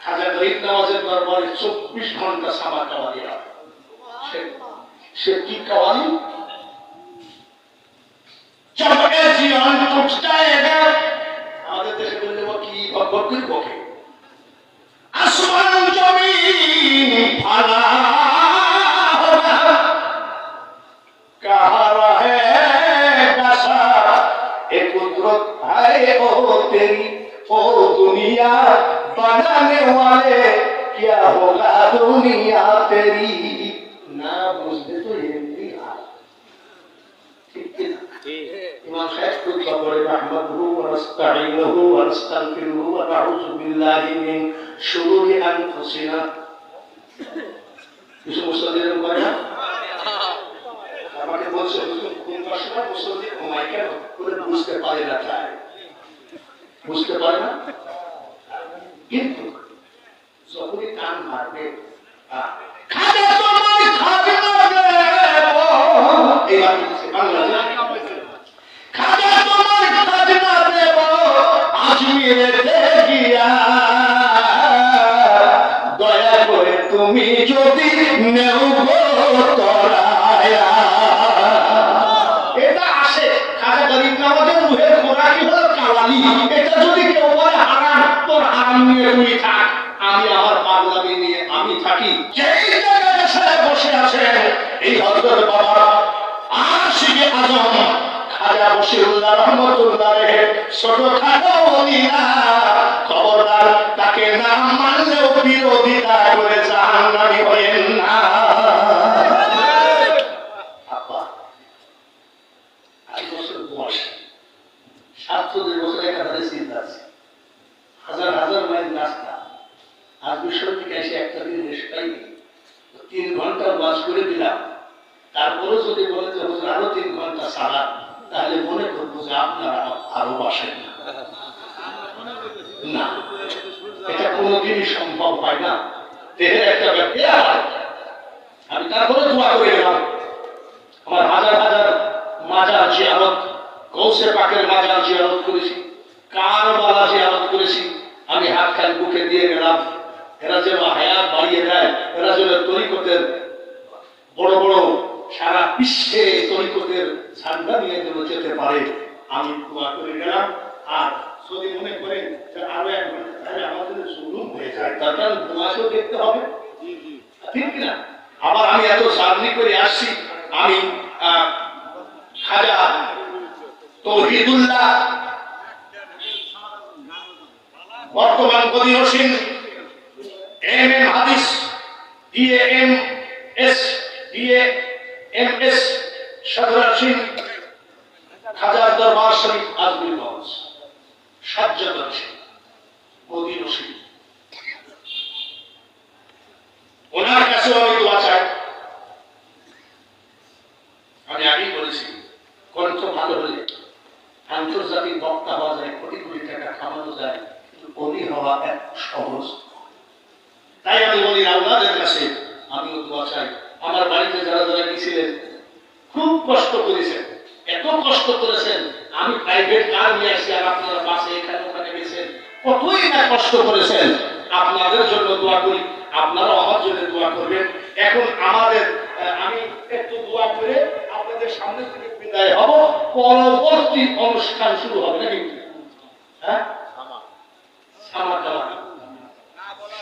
খাজা গরিব নামাজের দরবারে চব্বিশ ঘণ্টা সাবা কাওয়ালি হয় সে কি কুদরত হায় ও তেরি। ও দুনিয়া बनाने वाले क्या होगा दुनिया तेरी ना बुझते तो ये भी हाल ठीक है ना إمام شيخ تطلب نحمده ونستعينه ونستغفره ونعوذ بالله من شرور أنفسنا কিছু মুসলিমের করে না আমাকে বলছে হুজুর কোন সময় মুসলিম ঘুমায় কেন বলে বুঝতে পারে না তাই বুঝতে পারে না কিন্তু যখনই কান মারবে আহ, খাজা তোমায় এবার বাংলাদেশ খাজা তোমার খাবে আজমিরেতে আমি থাকি। যেই জায়গায় বসে আছেন এই হজরত বাবা আশিকে আজম। খাজা বসিরুল্লাহ রহমতুল্লাহ ছোট খাটো অলিরা খবরদার, তাকে না মানলেও বিরোধিতা করে জাহান্নামি হয়েন না। সাতচল্লিশ বছর একাধারে চিন্তা আছে। হাজার হাজার মাইল রাস্তা। আজ বিশ্বের থেকে এসে একটা দিন রেস্ট পাইনি তিন ঘণ্টা বাস করে দিলাম। তারপরে যদি বলে যে, হুজুর, আরও তিন ঘণ্টা সারা তাহলে মনে করব যে, আপনারা আরও বাসেন না। এটা কোনোদিনই সম্ভব হয় না। দেহের একটা হয়। আমি তারপরে দোয়া করে গেলাম আমার হাজার হাজার মাজার জিয়ারত, গৌসে পাকের মাজার জিয়ারত করেছি। কার কারবালা জিয়ারত করেছি। আমি হাত খালি বুকে দিয়ে গেলাম। এরা যেন হায়াত বাড়িয়ে দেয়, এরা যেন তরিকতের বড় বড় সারা বিশ্বে তরিকতের ঝান্ডা নিয়ে যেন যেতে পারে। আমি দোয়া করে গেলাম, আর যদি মনে করেন যে আরও এক ঘণ্টা, তাহলে আমাদের হয়ে যায়। তার কারণ দোয়াশও দেখতে হবে। ঠিক কিনা? আবার আমি এত সার্নি করে আসছি। আমি খাজা তৌহিদুল্লাহ, বর্তমান গদিনসীন আমি দোয়া চাই। বলেছি, কণ্ঠ ভালো হলে আন্তর্জাতিক বক্তা হওয়া যায়, কোটি কোটি টাকা কামানো যায়, কিন্তু অলি হওয়া এক সহজ তাই আমি বলি আল্লাহদের কাছে আমিও দোয়া চাই। আমার বাড়িতে যারা যারা গেছিলেন, খুব কষ্ট করেছেন। এত কষ্ট করেছেন, আমি প্রাইভেট কার নিয়ে আসি আর আপনারা বাসে এখানে ওখানে গেছেন। কতই না কষ্ট করেছেন। আপনাদের জন্য দোয়া করি আপনারা আমার জন্য দোয়া করবেন। এখন আমাদের আমি একটু দোয়া করে আপনাদের সামনে থেকে বিদায় হব। পরবর্তী অনুষ্ঠান শুরু হবে, নাকি? হ্যাঁ? সামা দেওয়া সামা দেওয়া হ্যাঁ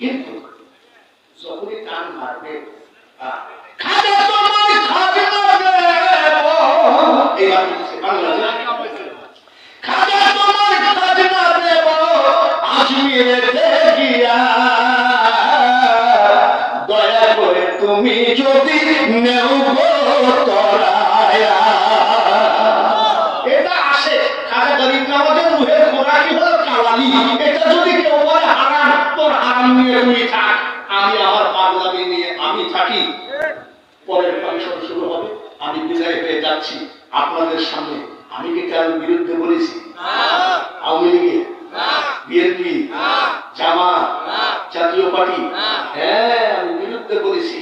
কিন্তু যখনই টান মারবে দয়া করে তুমি যদি নেও তরায়া এটা আসে খাজা গরিব নওয়াজের মুখের খোরাকি হলো কাওয়ালি এটা যদি কেউ বলে হারাম তোর হারাম থাক আমি আমার পাগলামি নিয়ে আমি থাকি। পরের ফাংশন শুরু হবে আমি বিদায় হয়ে যাচ্ছি। আপনাদের সামনে আমি কি কারোর বিরুদ্ধে বলেছি? আওয়ামী লীগের? বিএনপি? জামাত? জাতীয় পার্টি? হ্যাঁ আমি বিরুদ্ধে বলেছি।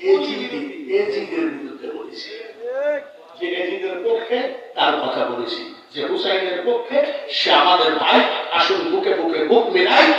এজিডি এজিদের বিরুদ্ধে? বলেছি। যে এজিদের পক্ষে তার কথা বলেছি। যে হুসাইনের পক্ষে সে আমাদের ভাই আসুন বুকে বুকে বুক মিলাই